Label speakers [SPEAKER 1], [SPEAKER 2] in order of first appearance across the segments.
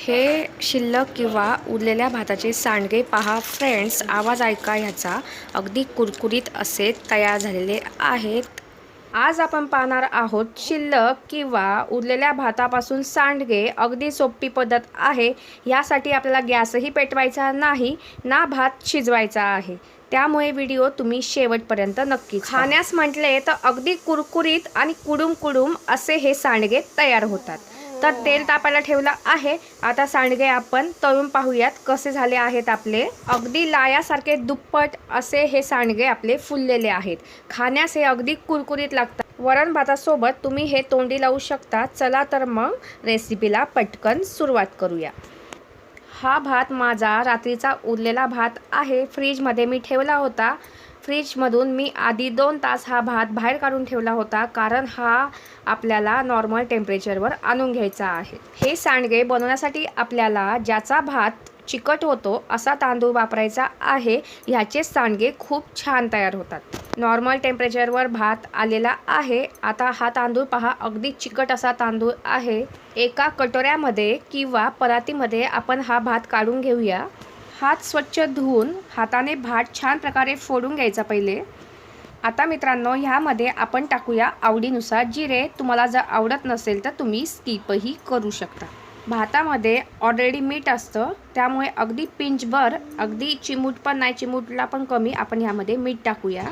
[SPEAKER 1] हे शिल्लक किंवा उरलेल्या भाताचे सांडगे पहा फ्रेंड्स आवाज ऐका ह्याचा. अगदी कुरकुरीत असे तयार झालेले आहेत. आज आपण पाहणार आहोत शिल्लक किंवा उरलेल्या भातापासून सांडगे अगदी सोपी पद्धत आहे. यासाठी आपल्याला गॅसही पेटवायचा नाही ना भात शिजवायचा आहे. त्यामुळे व्हिडिओ तुम्ही शेवटपर्यंत नक्की खाण्यास म्हटले तर अगदी कुरकुरीत आणि कुडुम कुडुम असे हे सांडगे तयार होतात. तर तेल तापायला ठेवलं आहे. आता सांडगे आपण तळून पाहूयात कसे झाले आहेत आपले. अगदी लायासारखे दुप्पट असे हे सांडगे आपले फुललेले आहेत. खाण्यास हे अगदी कुरकुरीत लागतात. वरण भातासोबत तुम्ही हे तोंडी लावू शकता. चला तर मग रेसिपीला पटकन सुरुवात करूया. हा भात माझा रात्रीचा उरलेला भात आहे. फ्रीजमध्ये मी ठेवला होता. फ्रीजमधून मी आधी दोन तास हा भात बाहेर काढून ठेवला होता कारण हा आपल्याला नॉर्मल टेम्परेचरवर आणून घ्यायचा आहे. हे सांडगे बनवण्यासाठी आपल्याला ज्याचा भात चिकट होतो असा तांदूळ वापरायचा आहे ह्याचे सांडगे खूप छान तयार होतात. नॉर्मल टेम्परेचरवर भात आलेला आहे. आता हा तांदूळ पहा अगदी चिकट असा तांदूळ आहे. एका कटोऱ्यामध्ये किंवा परातीमध्ये आपण हा भात काढून घेऊया. हात स्वच्छ धुवून हाताने भात छान प्रकारे फोडून घ्यायचा पहिले. आता मित्रांनो ह्यामध्ये आपण टाकूया आवडीनुसार जिरे. तुम्हाला जर आवडत नसेल तर तुम्ही स्किपही करू शकता. भातामध्ये ऑलरेडी मीठ असतं. त्यामुळे अगदी पिंचभर अगदी चिमूट पण नाही चिमूटला पण कमी आपण ह्यामध्ये मीठ टाकूया.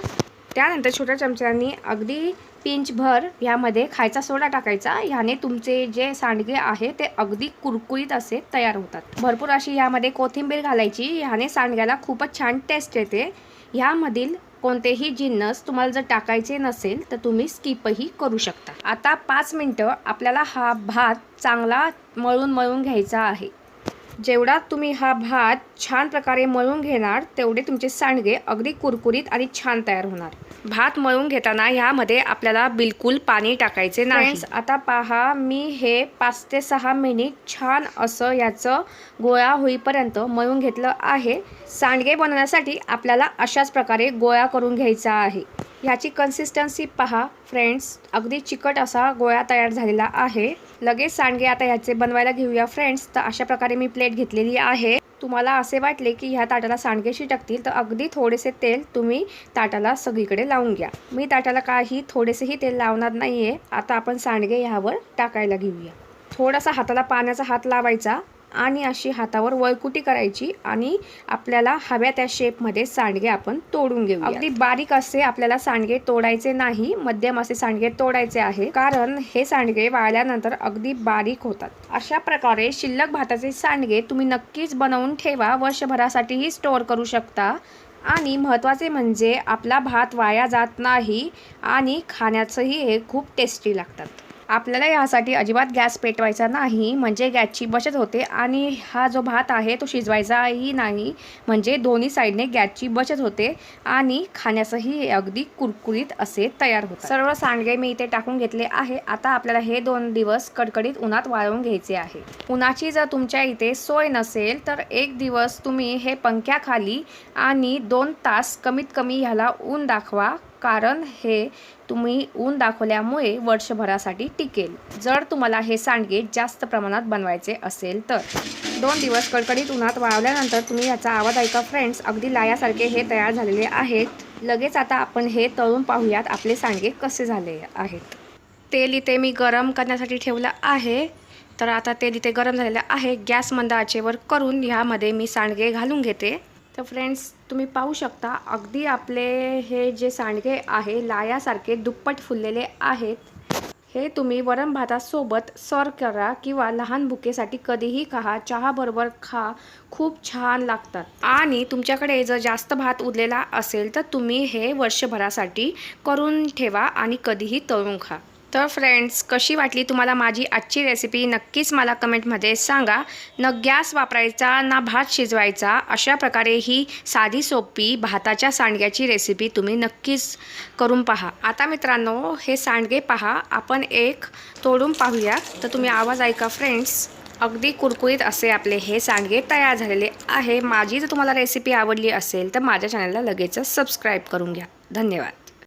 [SPEAKER 1] त्यानंतर छोट्या चमच्यानी अगदी पिंचभर ह्यामध्ये खायचा सोडा टाकायचा. ह्याने तुमचे जे सांडगे आहे ते अगदी कुरकुरीत असे तयार होतात. भरपूर अशी ह्यामध्ये कोथिंबीर घालायची. ह्याने सांडग्याला खूपच छान टेस्ट येते. ह्यामधील कोणतेही जिन्नस तुम्हाला जर टाकायचे नसेल तर तुम्ही स्किपही करू शकता. आता पाच मिनटं आपल्याला हा भात चांगला मळून मळून घ्यायचा आहे. जेवढा तुम्ही हा भात छान प्रकारे मळून घेणार तेवढे तुमचे सांडगे अगदी कुरकुरीत आणि छान तयार होणार. भात मळून घेताना ह्यामध्ये आपल्याला बिलकुल पाणी टाकायचे नाही. आता पहा मी हे पाच ते सहा मिनिट छान असं याचं गोळा होईपर्यंत मळून घेतलं आहे. सांडगे बनवण्यासाठी आपल्याला अशाच प्रकारे गोळा करून घ्यायचा आहे. ह्याची कन्सिस्टन्सी पहा फ्रेंड्स अगदी चिकट असा गोळा तयार झालेला आहे. लगेच सांडगे आता ह्याचे बनवायला घेऊया फ्रेंड्स तर अशा प्रकारे मी प्लेट घेतलेली आहे. तुम्हाला असे वाटले की ह्या ताटाला सांडगे शिटकतील तर अगदी थोडेसे तेल तुम्ही ताटाला सगळीकडे लावून घ्या. मी ताटाला काही थोडेसेही तेल लावणार नाही आहे आता आपण सांडगे ह्यावर टाकायला घेऊया. थोडासा हाताला पाण्याचा हात लावायचा. आणि अशी हातावर वळकुटी करायची आणि आपल्याला हव्या त्या शेपमध्ये सांडगे आपण तोडून घेऊ अगदी बारीक असे आपल्याला सांडगे तोडायचे नाही मध्यम असे सांडगे तोडायचे आहे. कारण हे सांडगे वाळल्यानंतर अगदी बारीक होतात. अशा प्रकारे शिल्लक भाताचे सांडगे तुम्ही नक्कीच बनवून ठेवा. वर्षभरासाठीही स्टोअर करू शकता. आणि महत्त्वाचे म्हणजे आपला भात वाया जात नाही आणि खाण्याचंही हे खूप टेस्टी लागतात. आपल्याला यासाठी अजिबात गॅस पेटवायचा नाही म्हणजे गॅसची बचत होते आणि हा जो भात आहे तो शिजवायचाही नाही म्हणजे दोन्ही साईडने गॅसची बचत होते आणि खाण्याचंही अगदी कुरकुरीत असे तयार होते सर्व सांडगे मी इथे टाकून घेतले आहे. आता आपल्याला हे दोन दिवस कडकडीत उन्हात वाळवून घ्यायचे आहे. उन्हाची जर तुमच्या इथे सोय नसेल तर एक दिवस तुम्ही हे पंख्याखाली आणि दोन तास कमीत कमी ह्याला ऊन दाखवा. कारण हे तुम्ही ऊन दाखवल्यामुळे वर्षभरासाठी टिकेल. जर तुम्हाला हे सांडगे जास्त प्रमाणात बनवायचे असेल तर. दोन दिवस कडकडीत उन्हात वाळवल्यानंतर तुम्ही याचा आवाज ऐका फ्रेंड्स अगदी लायासारखे हे तयार झालेले आहेत. लगेच आता आपण हे तळून पाहूयात आपले सांडगे कसे झाले आहेत. तेल इथे मी गरम करण्यासाठी ठेवलं आहे. तर आता तेल इथे गरम झालेलं आहे. गॅस मंद आचेवर करून ह्यामध्ये मी सांडगे घालून घेते. तर फ्रेंड्स तुम्ही पाहू शकता अगदी आपले हे जे सांडगे आहे लायासारखे दुप्पट फुललेले आहेत. हे तुम्ही वरण भातासोबत सर्व करा किंवा लहान बुकेसाठी कधीही खा चहाबरोबर खा खूप छान लागतात. आणि तुमच्याकडे जर जास्त भात उरलेला असेल तर तुम्ही हे वर्षभरासाठी करून ठेवा आणि कधीही तळून खा. तर फ्रेंड्स कशी वाटली तुम्हाला माझी आजची रेसिपी नक्कीच मला कमेंटमध्ये सांगा. न गॅस वापरायचा ना भात शिजवायचा अशा प्रकारे ही साधी सोपी भाताच्या सांडग्याची रेसिपी तुम्ही नक्कीच करून पहा. आता मित्रांनो हे सांडगे पहा. आपण एक तोडून पाहूया तर तुम्ही आवाज ऐका फ्रेंड्स अगदी कुरकुरीत असे आपले हे सांडगे तयार झालेले आहे. माझी जर तुम्हाला रेसिपी आवडली असेल तर माझ्या चॅनलला लगेचच सबस्क्राईब करून घ्या. धन्यवाद.